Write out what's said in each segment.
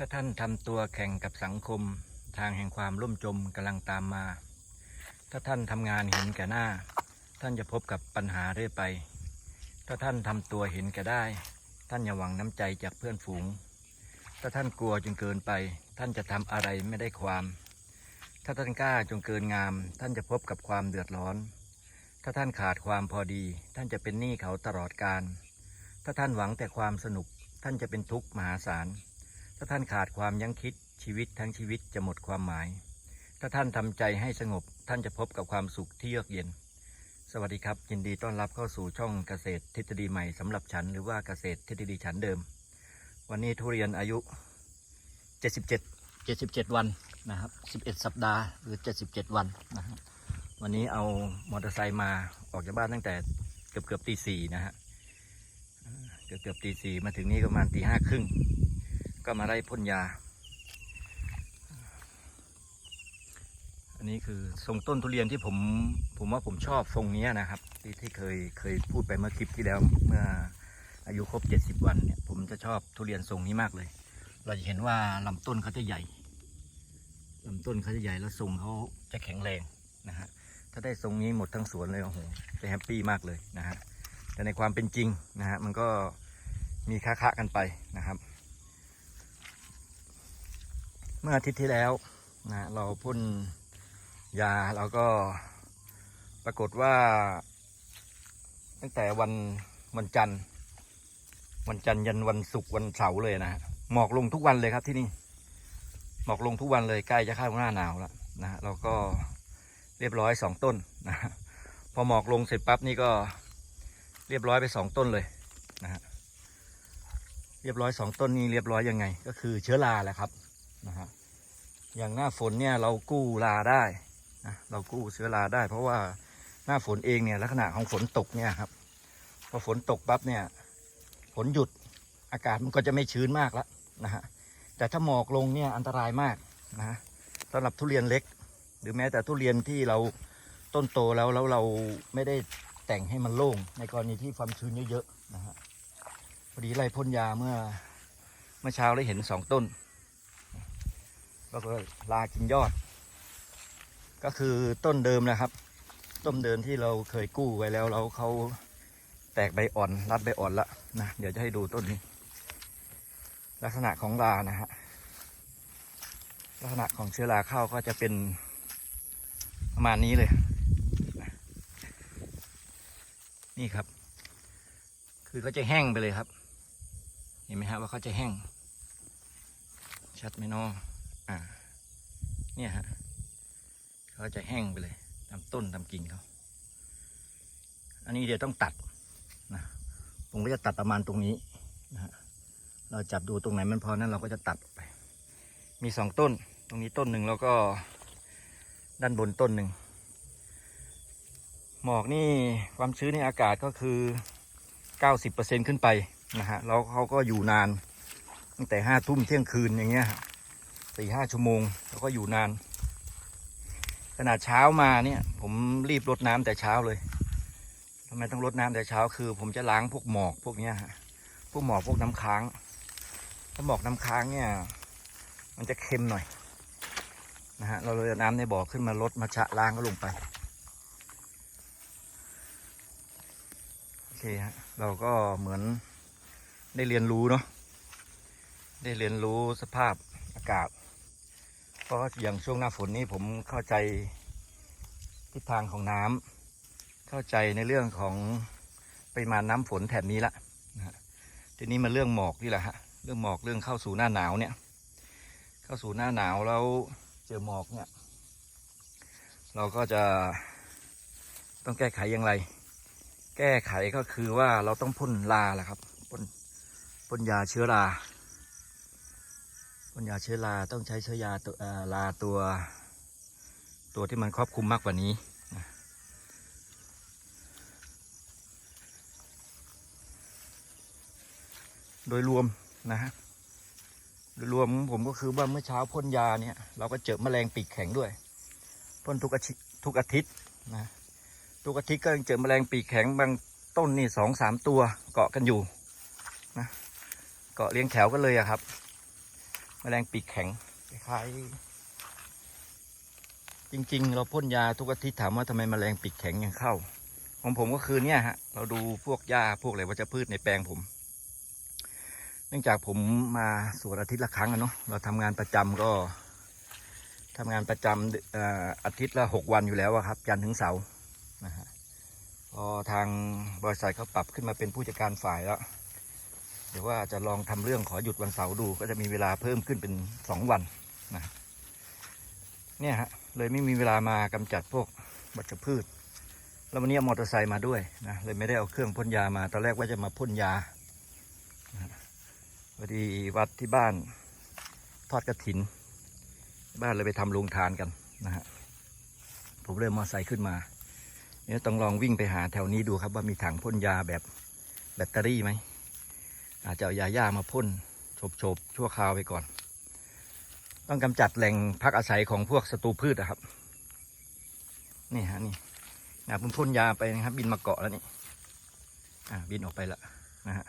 ถ้าท่านทำตัวแข่งกับสังคม ทางแห่งความล่มจมกำลังตามมา ถ้าท่านทำงานเห็นแก่หน้า ท่านจะพบกับปัญหาเรื่อยไป ถ้าท่านทำตัวเห็นแก่ได้ ท่านอย่าหวังน้ำใจจากเพื่อนฝูง ถ้าท่านกลัวจนเกินไป ท่านจะทำอะไรไม่ได้ความ ถ้าท่านกล้าจนเกินงาม ท่านจะพบกับความเดือดร้อน ถ้าท่านขาดความพอดี ท่านจะเป็นหนี้เขาตลอดกาลถ้าท่านหวังแต่ความสนุก ท่านจะเป็นทุกข์มหาศาล ถ้าท่านขาดความยั้งคิดชีวิตทั้งชีวิตจะหมดความหมาย ถ้าท่านทำใจให้สงบท่านจะพบกับความสุขที่เยือกเย็น สวัสดีครับยินดีต้อนรับเข้าสู่ช่องเกษตรทฤษฎีใหม่สำหรับฉัน หรือว่าเกษตรทฤษฎีฉันเดิม วันนี้ทุเรียนอายุ 77 77 วันนะครับ 11 สัปดาห์หรือ 77 วันนะฮะวันนี้เอามอเตอร์ไซค์มาออกจากบ้านตั้งแต่เกือบเกือบตีสี่นะฮะเกือบเกือบตีสี่มาถึงนี่ประมาณตีห้าครึ่ง ก็มาไล่พ่นยา อันนี้คือทรงต้นทุเรียนที่ผมผมว่าผมชอบทรงนี้นะครับ ที่ที่เคยเคยพูดไปเมื่อคลิปที่แล้วเมื่ออายุครบ 70 วันเนี่ยผมจะชอบทุเรียนทรงนี้มากเลย เราจะเห็นว่าลำต้นเขาจะใหญ่ลำต้นเขาจะใหญ่แล้วทรงเขาจะแข็งแรงนะฮะถ้าได้ทรงนี้หมดทั้งสวนเลยโอ้โหจะแฮปปี้มากเลยนะฮะแต่ในความเป็นจริงนะฮะมันก็มีค้าๆกันไปนะครับ เมื่ออาทิตย์ที่แล้วนะเราพ่นยาเราก็ปรากฏว่า ตั้งแต่วันวันจันทร์วันจันทร์ยันวันศุกร์วันเสาร์เลยนะหมอกลงทุกวันเลยครับที่นี่หมอกลงทุกวันเลยใกล้จะเข้าหน้าหนาวแล้วนะเราก็เรียบร้อยสองต้นนะพอหมอกลงเสร็จปั๊บนี่ก็เรียบร้อยไปสองต้นเลยนะฮะเรียบร้อยสองต้นนี่เรียบร้อยยังไง ก็คือเชื้อราแหละครับ นะฮะอย่างหน้าฝนเนี่ยเรากู้ราได้นะเรากู้เชื้อราได้ เพราะว่าหน้าฝนเองเนี่ยลักษณะของฝนตกเนี่ยครับพอฝนตกปั๊บเนี่ยฝนหยุดอากาศมันก็จะไม่ชื้นมากแล้วนะฮะแต่ถ้าหมอกลงเนี่ยอันตรายมากนะฮะสำหรับทุเรียนเล็ก หรือแม้แต่ทุเรียนที่เราต้นโตแล้วแล้วเราไม่ได้แต่งให้มันโล่งในกรณีที่ความชื้นเยอะๆนะฮะพอดีไล่พ่นยาเมื่อเมื่อเช้าได้เห็นสองต้น ก็คือลากินยอด ก็คือต้นเดิมนะครับ ต้นเดิมที่เราเคยกู้ไว้แล้วแล้วเขาแตกใบอ่อนรัดใบอ่อนละนะเดี๋ยวจะให้ดูต้นนี้ ลักษณะของรานะฮะลักษณะของเชื้อราเข้าก็จะเป็นประมาณนี้เลยนี่ครับ คือเขาจะแห้งไปเลยครับ เห็นไหมฮะว่าเขาจะแห้ง ชัดไหมเนาะ อ่า เนี่ยฮะเขาจะแห้งไปเลยตามต้นตามกิ่งเขาอันนี้เดี๋ยวต้องตัดนะผมก็จะตัดประมาณตรงนี้นะฮะเราจับดูตรงไหนมันพอนั้นเราก็จะตัดไป มีสองต้น ตรงนี้ต้นหนึ่งแล้วก็ด้านบนต้นหนึ่งหมอกนี่ความชื้นในอากาศก็คือเก้าสิบเปอร์เซ็นขึ้นไปนะฮะแล้วเขาก็อยู่นาน ตั้งแต่ห้าทุ่มเที่ยงคืนอย่างเงี้ย สี่ห้าชั่วโมง แล้วก็อยู่นาน ขนาดเช้ามาเนี่ย ผมรีบรดน้ำแต่เช้าเลยทำไมต้องรดน้ำแต่เช้าคือ ผมจะล้างพวกหมอกพวกเนี้ยฮะพวกหมอกพวกน้ำค้าง ถ้าหมอกน้ำค้างเนี่ย มันจะเค็มหน่อยนะฮะเราเลยเอาน้ำในบ่อขึ้นมาลดมาชะล้างก็ลงไปโอเคฮะเราก็เหมือนได้เรียนรู้เนาะได้เรียนรู้สภาพอากาศ เพราะอย่างช่วงหน้าฝนนี้ผมเข้าใจทิศทางของน้ำเข้าใจในเรื่องของปริมาณน้ำฝนแถบนี้ละนะฮะทีนี้มาเรื่องหมอกนี่แหละฮะเรื่องหมอกเรื่องเข้าสู่หน้าหนาวเนี่ย เข้าสู่หน้าหนาวแล้วเจอหมอกเนี่ย เราก็จะต้องแก้ไขอย่างไร แก้ไขก็คือว่าเราต้องพ่นลาแหละครับพ่นพ่นยาเชื้อรา พ่นยาเชื้อราต้องใช้เชื้อยาตัวลาตัว ตัวที่มันครอบคลุมมากกว่านี้โดยรวมนะฮะโดยรวมผมก็คือว่าเมื่อเช้าพ่นยาเนี่ย เราก็เจอแมลงปีกแข็งด้วยพ่นทุกอาทิตย์ทุกอาทิตย์นะทุกอาทิตย์ก็ยังเจอแมลงปีกแข็งบางต้นนี่สองสามตัวเกาะกันอยู่นะเกาะเลี้ยงแถวกันเลยอะครับ แมลงปีกแข็งคล้ายจริง ๆ เราพ่นยาทุกอาทิตย์ถามว่าทำไมแมลงปีกแข็งยังเข้า ของผมก็คือเนี่ยฮะ เราดูพวกหญ้าพวกอะไรวัชพืชในแปลงผม เนื่องจากผมมาสวนอาทิตย์ละครั้งอะเนาะเราทำงานประจำก็ทำงานประจำอาทิตย์ละหกวันอยู่แล้วครับ จันทร์ถึงเสาร์นะฮะพอทางบริษัทเขาปรับขึ้นมาเป็นผู้จัดการฝ่ายแล้ว ดี๋ยวว่าจะลองทำเรื่องขอหยุดวันเสาร์ดู ก็จะมีเวลาเพิ่มขึ้นเป็นสองวันนะเนี่ยฮะเลยไม่มีเวลามากำจัดพวกวัชพืช แล้ววันนี้มอเตอร์ไซค์มาด้วยนะเลยไม่ได้เอาเครื่องพ่นยามาตอนแรกว่าจะมาพ่นยาพอดีวัดที่บ้านทอดกระถิน บ้านเลยไปทำโรงทานกันนะฮะผมเลยมอเตอร์ไซค์ขึ้นมาเนี่ยต้องลองวิ่งไปหาแถวนี้ดูครับว่ามีถังพ่นยาแบบแบตเตอรี่ไหม อาจจะเอายาย่ามาพ่นโฉบๆชั่วคราวไปก่อน ต้องกำจัดแหล่งพักอาศัยของพวกศัตรูพืชอะครับ นี่ฮะนี่นะผมพ่นยาไปนะครับ บินมาเกาะแล้วนี่อ่าบินออกไปละนะฮะ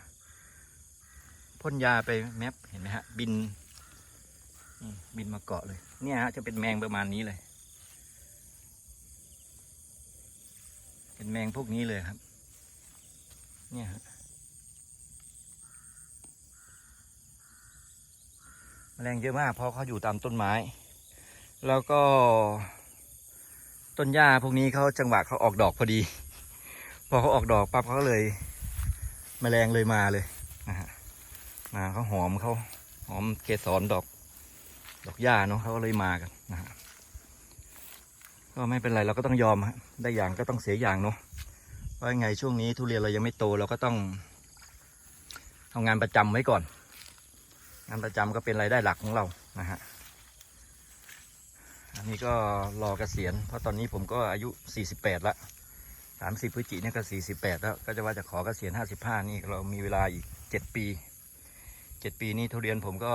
พ่นยาไปแมปเห็นไหมฮะบินบินมาเกาะเลย เนี่ยฮะจะเป็นแมงประมาณนี้เลย เป็นแมงพวกนี้เลยครับ เนี่ยฮะ แมลงเยอะมากเพราะเขาอยู่ตามต้นไม้ แล้วก็ ต้นหญ้าพวกนี้เขาจังหวะเขาออกดอกพอดี พอเขาออกดอกปั๊บเขาเลยแมลงเลยมาเลยนะฮะมาเขาหอมเขาหอมเกสรดอก ดอกหญ้าเนาะเขาก็เลยมากันนะฮะก็ไม่เป็นไรเราก็ต้องยอมฮะได้อย่างก็ต้องเสียอย่างเนาะเพราะยังไงช่วงนี้ทุเรียนเรายังไม่โตเราก็ต้องเอางานประจำไว้ก่อน งานประจำก็เป็นรายได้หลักของเรานะฮะอันนี้ก็รอเกษียณเพราะตอนนี้ผมก็อายุ 48 ละ 30พฤศจิกายนเนี่ยก็ 48 แล้ว ก็จะว่าจะขอเกษียณ 55 นี่เรามีเวลาอีก 7 ปี 7 ปีนี้ทุเรียนผมก็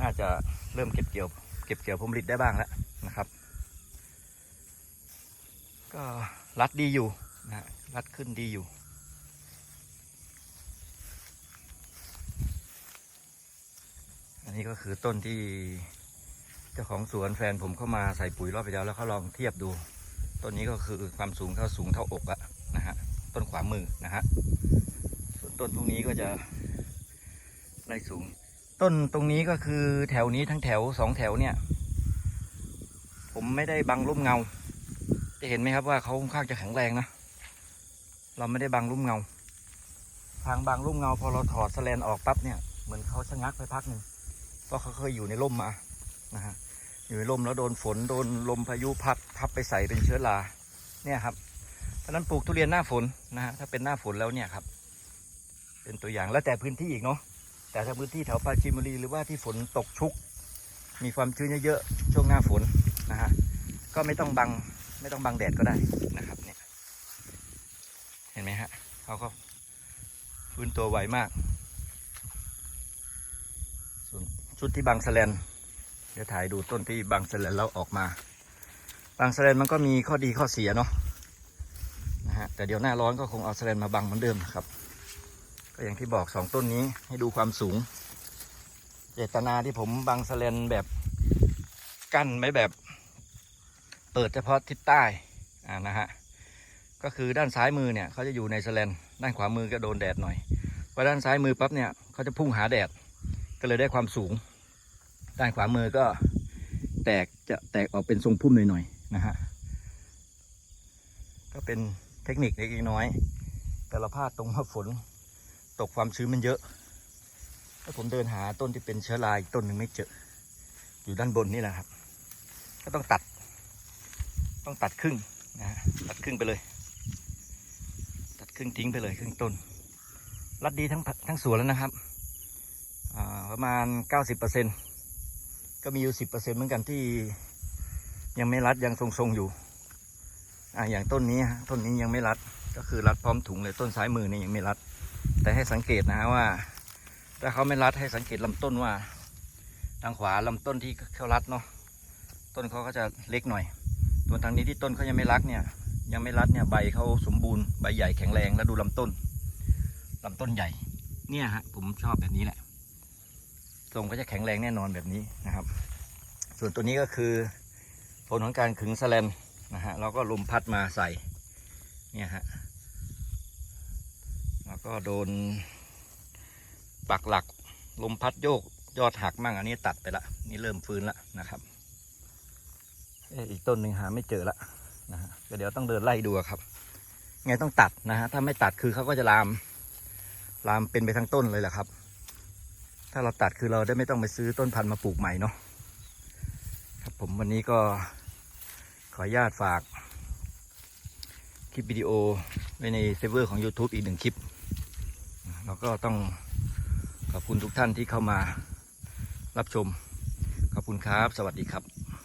น่าจะเริ่มเก็บเกี่ยว เก็บเกี่ยวผลผลิตได้บ้างแล้วนะครับ ก็รัดดีอยู่นะฮะรัดขึ้นดีอยู่ อันนี้ก็คือต้นที่เจ้าของสวนแฟนผมเข้ามาใส่ปุ๋ยรอบไปแล้วแล้วเขาลองเทียบดู ต้นนี้ก็คือความสูงเท่าสูงเท่าอกอะนะฮะต้นขวามือนะฮะส่วนต้นตรงนี้ก็จะไล่สูง ต้นตรงนี้ก็คือแถวนี้ทั้งแถวสองแถวเนี่ย ผมไม่ได้บังร่มเงา จะเห็นไหมครับว่าเขาค่อนข้างจะแข็งแรงนะเราไม่ได้บังร่มเงา ทางบังร่มเงาพอเราถอดสแลนออกปั๊บเนี่ยเหมือนเขาชะงักไปพักหนึ่ง เพราะเขาเคยอยู่ในร่มมานะฮะอยู่ในร่มแล้วโดนฝนโดนลมพายุพัดทับไปใส่เป็นเชื้อราเนี่ยครับเพราะนั้นปลูกทุเรียนหน้าฝนนะฮะถ้าเป็นหน้าฝนแล้วเนี่ยครับ เป็นตัวอย่างแล้วแต่พื้นที่อีกเนาะแต่ถ้าพื้นที่แถวปราจีนบุรีหรือว่าที่ฝนตกชุก มีความชื้นเยอะๆช่วงหน้าฝนนะฮะก็ไม่ต้องบังไม่ต้องบังแดดก็ได้นะครับเนี่ยเห็นไหมฮะเขาก็ฟื้นตัวไวมาก ส่วน ชุดที่บางสแลนเดี๋ยวถ่ายดูต้นที่บางสแลนแล้วออกมา บางสแลนมันก็มีข้อดีข้อเสียเนาะนะฮะแต่เดี๋ยวหน้าร้อนก็คงเอาสแลนมาบังเหมือนเดิมนะครับ ก็อย่างที่บอกสองต้นนี้ให้ดูความสูง เจตนาที่ผมบังสแลนแบบกั้นไว้แบบ เปิดเฉพาะทิศใต้อ่านะฮะก็คือด้านซ้ายมือเนี่ยเขาจะอยู่ในสแลนด้านขวามือก็โดนแดดหน่อยพอด้านซ้ายมือปั๊บเนี่ยเขาจะพุ่งหาแดด ก็เลยได้ความสูง ด้านขวามือก็แตกจะแตกออกเป็นทรงพุ่มหน่อยๆนะฮะก็เป็นเทคนิคเล็กๆน้อยๆแต่เราพลาดตรงว่าฝนตกความชื้นมันเยอะแล้วผมเดินหาต้นที่เป็นเชื้อราอีกต้นหนึ่งไม่เจอ อยู่ด้านบนนี่แหละครับ ก็ต้องตัด ต้องตัดครึ่งนะฮะตัดครึ่งไปเลย ตัดครึ่งทิ้งไปเลยครึ่งต้นรัดดีทั้งทั้งสวนแล้วนะครับ ประมาณเก้าสิบเปอร์เซ็นก็มีอยู่สิบเปอร์เซ็นเหมือนกันที่ยังไม่รัดยังทรงๆอยู่อ่าอย่างต้นนี้ต้นนี้ยังไม่รัดก็คือรัดพร้อมถุงเลยต้นซ้ายมือนี่ยังไม่รัด แต่ให้สังเกตนะฮะว่า ถ้าเขาไม่รัดให้สังเกตลำต้นว่าทางขวาลำต้นที่เขารัดเนาะต้นเขาก็จะเล็กหน่อยส่วนทางนี้ที่ต้นเขายังไม่รัดเนี่ย ยังไม่รัดเนี่ยใบเขาสมบูรณ์ใบใหญ่แข็งแรงแล้วดูลำต้นลำต้นใหญ่ เนี่ยฮะผมชอบแบบนี้แหละ ทรงก็จะแข็งแรงแน่นอนแบบนี้นะครับ ส่วนตัวนี้ก็คือผลของการขึงแสลนนะฮะเราก็ลมพัดมาใส่เนี่ยฮะแล้วก็โดนปักหลักลมพัดโยกยอดหักมั่งอันนี้ตัดไปละนี่เริ่มฟื้นละนะครับเอ๊ะอีกต้นหนึ่งหาไม่เจอละนะฮะก็เดี๋ยวต้องเดินไล่ดูครับ ไงต้องตัดนะฮะถ้าไม่ตัดคือเขาก็จะลาม ลามเป็นไปทั้งต้นเลยแหละครับ ถ้าเราตัดคือเราได้ไม่ต้องไปซื้อต้นพันธุ์มาปลูกใหม่เนาะครับผมวันนี้ก็ขออนุญาตฝาก คลิปวิดีโอไว้ในเซิร์ฟเวอร์ของ YouTube อีกหนึ่งคลิป แล้วก็ต้องขอบคุณทุกท่านที่เข้ามารับชม ขอบคุณครับ สวัสดีครับ